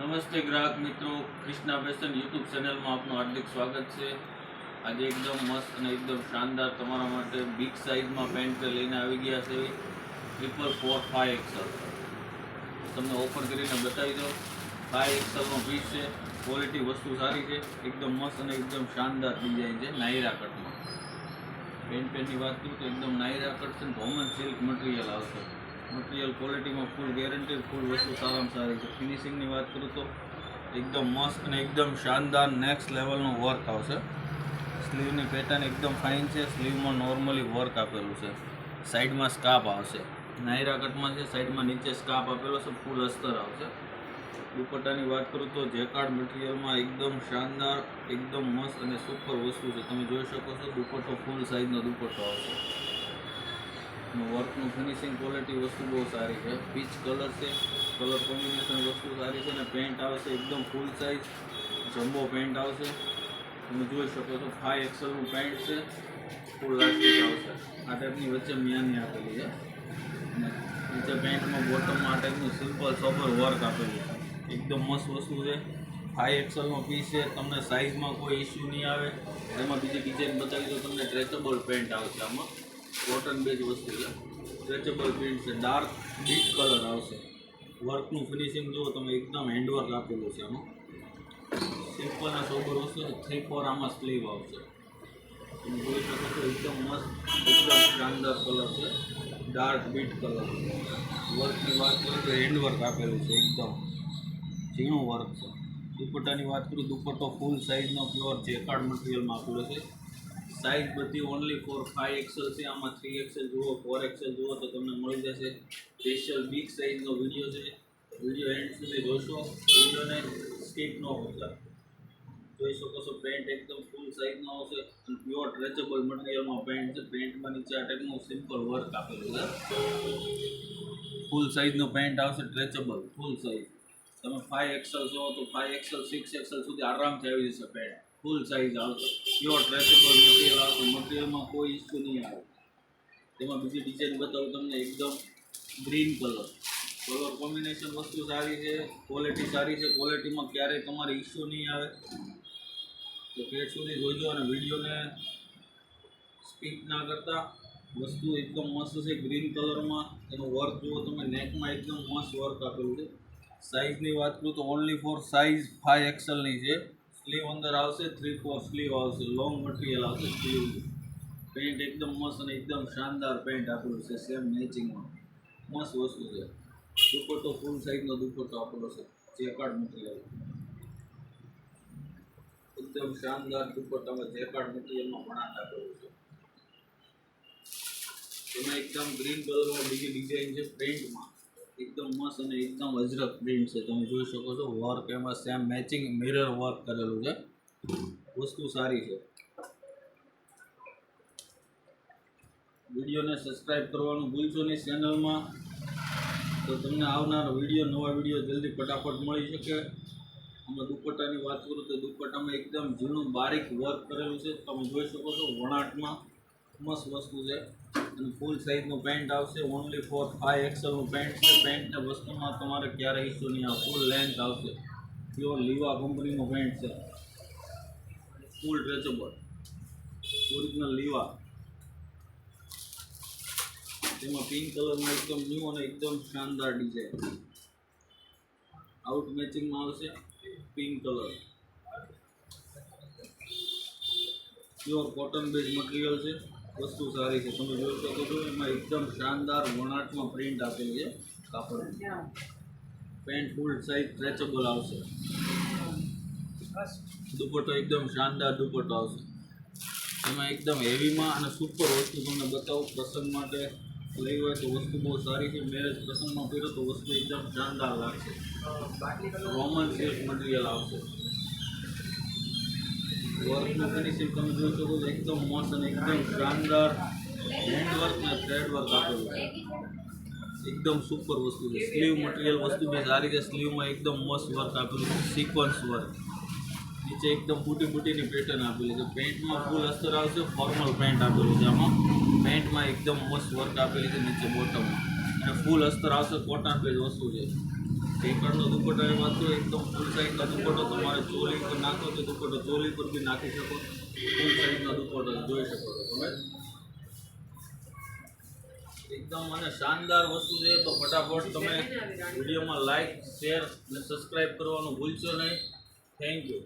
નમસ્તે ગ્રાહક મિત્રો ક્રિષ્ના ફેશન યુટ્યુબ ચેનલમાં આપનું હાર્દિક સ્વાગત છે. આજે એકદમ મસ્ત અને એકદમ શાનદાર તમારા માટે બિગ સાઇઝમાં પેન્ટ લઈને આવી ગયા છે. ટ્રિપલ ફોર ફાઈવ એક્સલ તમને ઓફર કરીને બતાવી દો ફાઈવ એક્સલનો પીસ છે. ક્વોલિટી વસ્તુ સારી છે. એકદમ મસ્ત અને એકદમ શાનદાર ડિઝાઇન છે. નાયરા કટમાં. પેન્ટ પેન્ટની વાત કરું તો એકદમ નાયરા કટ છે કોમન સિલ્ક મટીરિયલ આવશે. મટીરિયલ ક્વોલિટીમાં ફૂલ ગેરંટી ફૂલ વસ્તુ સારામાં સારી છે. ફિનિશિંગની વાત કરું તો એકદમ મસ્ત અને એકદમ શાનદાર નેક્સ્ટ લેવલનું વર્ક આવશે. સ્લીવની પેટર્ન એકદમ ફાઇન છે. સ્લીવમાં નોર્મલી વર્ક આપેલું છે. સાઈડમાં સ્કાપ આવશે. નાયરા કટમાં છે સાઈડમાં નીચે સ્કાપ આપેલો છે ફૂલ અસ્તર આવશે. દુપટ્ટાની વાત કરું તો જેકાર્ડ મટીરિયલમાં એકદમ શાનદાર, એકદમ મસ્ત અને સુપર વસ્તુ છે. તમે જોઈ શકો છો, દુપટ્ટો ફૂલ સાઇઝનો દુપટ્ટો આવશે. વર્કનું ફિનિશિંગ ક્વોલિટી વસ્તુ બહુ સારી છે. પીચ કલર છે કલર કોમ્બિનેશન વસ્તુ સારી છે અને પેન્ટ આવશે એકદમ ફૂલ સાઇઝ જમ્બો પેન્ટ આવશે તમે જોઈ શકો છો ફાઈવ એક્સલનું પેન્ટ છે. ફૂલ લાસ્ટિક આવશે આ ટાઈપની વચ્ચે મિયાની આપેલી છે. અને નીચે પેન્ટમાં બોટમમાં આ ટાઈપનું સિમ્પલ સોબર વર્ક આપેલું છે. એકદમ મસ્ત વસ્તુ છે. ફાઈવ એક્સલનો પીસ છે. તમને સાઇઝમાં કોઈ ઇસ્યુ નહીં આવે. એમાં બીજી ડિઝાઇન બતાવી તો તમને ટ્રેચેબલ પેન્ટ આવશે આમાં. કોટન બેજ વસ્તુ છે. સ્ટ્રેચેબલ પ્રિન્ટ છે. ડાર્ક ડીપ કલર આવશે. વર્કનું ફિનિશિંગ જુઓ, તમે એકદમ હેન્ડવર્ક આપેલું છે આમાં. સિમ્પલ અને સોબર વસ્તુ છે. થ્રી ફોર આમાં સ્લીવ આવશે. તમે જોઈ શકો છો, એકદમ મસ્ત, એકદમ શાનદાર કલર છે. ડાર્ક બીટ કલર વર્કની વાત કરું તો હેન્ડવર્ક આપેલું છે એકદમ. ઝીણું વર્ક છે. દુપટ્ટાની વાત કરું, દુપટ્ટો ફૂલ સાઇઝનો પ્યોર જેકાર્ડ મટીરિયલમાં આપેલો છે. સાઇઝ બધી ઓનલી ફોર ફાઇવ એક્સેલ છે. આમાં થ્રી એક્સેલ જુઓ ફોર એક્સેલ જુઓ તો તમને મળી જશે. સ્પેશિયલ બિગ સાઇઝનો વીડિયો છે. વીડિયો એન્ડ સુધી જોશો. વિડીયોને સ્કીપ ન કરતા. જોઈ શકો છો પેન્ટ એકદમ ફૂલ સાઇઝનો આવશે. અને પ્યોર ટ્રેચેબલ મટીરિયલમાં પેન્ટ છે. પેન્ટમાં નીચે આ ટાઈપનું સિમ્પલ વર્ક આપેલું છે. ફૂલ સાઇઝનો પેન્ટ આવશે ટ્રેચેબલ ફૂલ સાઇઝ તમે ફાઇવ એક્સેલ જો તો ફાઇવ એક્સેલ સિક્સ એક્સેલ સુધી આરામથી આવી જશે પેન્ટ ફૂલ સાઇઝ આવશે પ્યોર ટ્રેસેબલ મટીરિયલ આવશે મટીરિયલમાં કોઈ ઇસ્યુ નહીં આવે. તેમાં બીજી ડિઝાઇન બતાવું તમને એકદમ ગ્રીન કલર કલર કોમ્બિનેશન વસ્તુ સારી છે ક્વોલિટી સારી છે ક્વોલિટીમાં ક્યારેય તમારે ઇસ્યુ નહીં આવે. તો પેટ સુધી જોજો અને વિડીયોને સ્પીક ના કરતા. વસ્તુ એકદમ મસ્ત છે ગ્રીન કલરમાં એનું વર્ક જુઓ તમે નેકમાં એકદમ મસ્ત વર્ક આપેલું છે. સાઇઝની વાત કરું તો ઓનલી ફોર સાઇઝ ફાઈવ એક્સલની છે. સ્લીવ અંદર આવશે થ્રી ફોર સ્લીવ આવશે લોંગ મટીરિયલ આવશે સ્લીવ પેન્ટ એકદમ મસ્ત અને એકદમ શાનદાર પેન્ટ આપેલું છે સેમ મેચિંગમાં મસ્ત વસ્તુ છે. દુપટ્ટો ફૂલ સાઇઝનો દુપટ્ટો આપેલો છે જેકાર્ડ મટીરિયલ એકદમ શાનદાર દુપટ્ટામાં જેકાર્ડ મટીરિયલમાં વણાટ આપેલું છે. એમાં એકદમ ગ્રીન કલરમાં બીજી ડિઝાઇન છે પ્રિન્ટમાં એકદમ મસ્ત અને એકદમ અજરક પ્રિન્ટ છે. તમે જોઈ શકો છો વર્ક એમાં સેમ મેચિંગ મિરર વર્ક કરેલું છે. વસ્તુ સારી છે. વિડીયોને સબસ્ક્રાઈબ કરવાનું ભૂલશો નહીં ચેનલમાં તો તમને આવનાર વીડિયો, નવા વીડિયો જલ્દી ફટાફટ મળી શકે. આમાં દુપટ્ટાની વાત કરું તો દુપટ્ટામાં એકદમ ઝીણું બારીક વર્ક કરેલું છે. તમે જોઈ શકો છો, વણાટમાં મસ્ત વસ્તુ છે. અને ફૂલ સાઇઝનું પેન્ટ આવશે. ઓનલી ફોર ફાઈવ એક્સલનું પેન્ટ છે. પેન્ટને વસ્તુમાં તમારે ક્યારે ઇસ્યુ નહીં આવે. ફૂલ લેન્થ આવશે. પ્યોર લીવા કંપનીનું પેન્ટ છે. Full stretchable original Liva. તેમાં પિંક કલરમાં એકદમ ન્યૂ અને એકદમ શાનદાર ડિઝાઇન આઉટ મેચિંગમાં આવશે pink colour pure cotton base material છે. વસ્તુ સારી છે. તમે જોઈ શકો છો એમાં એકદમ શાનદાર વણાટમાં પ્રિન્ટ આપેલી છે કાપડ. પેન્ટ ફૂલ સાઈઝ સ્ટ્રેચેબલ આવશે. દુપટ્ટો એકદમ શાનદાર દુપટ્ટો આવશે. એમાં એકદમ હેવીમાં અને સુપર વસ્તુ તમને બતાવું પ્રસંગ માટે લઈ હોય તો વસ્તુ બહુ સારી છે. મેરેજ પ્રસંગમાં પહેરો તો વસ્તુ એકદમ શાનદાર લાગશે. રોમન સિલ્ક મટીરિયલ આવશે. વર્કનું શિપ તમે જોઈ શકો છો, એકદમ મસ્ત અને એકદમ શાનદાર હેન્ડવર્ક અને થ્રેડવર્ક આપેલું છે. એકદમ સુપર વસ્તુ છે. સ્લીવ મટીરિયલ વસ્તુ બી સારી છે સ્લીવમાં એકદમ મસ્ત વર્ક આપેલું છે. સિક્વન્સ વર્ક નીચે એકદમ બુટી બુટીની પેટર્ન આપેલી છે. પેન્ટમાં ફૂલ અસ્તર આવશે ફોર્મલ પેન્ટ આપેલું છે આમાં. પેન્ટમાં એકદમ મસ્ત વર્ક આપેલી છે નીચે બોટમમાં અને ફૂલ અસ્તર આવશે કોટન પેજ વસ્તુ છે. ઢેકણનો દુપટ્ટો એમાં વાંચો એકદમ ફૂલ સાઈઝનો દુપટ્ટો તમારે ચોલી પર નાખો તો દુપટ્ટો ચોલી પર બી નાખી શકો ફૂલ સાઈઝનો દુપટ્ટો જોઈ શકો છો તમે. એકદમ મને શાનદાર વસ્તુ છે, તો ફટાફટ તમે વિડીયોમાં લાઈક શેર અને સબસ્ક્રાઈબ કરવાનું ભૂલશો નહીં. Thank you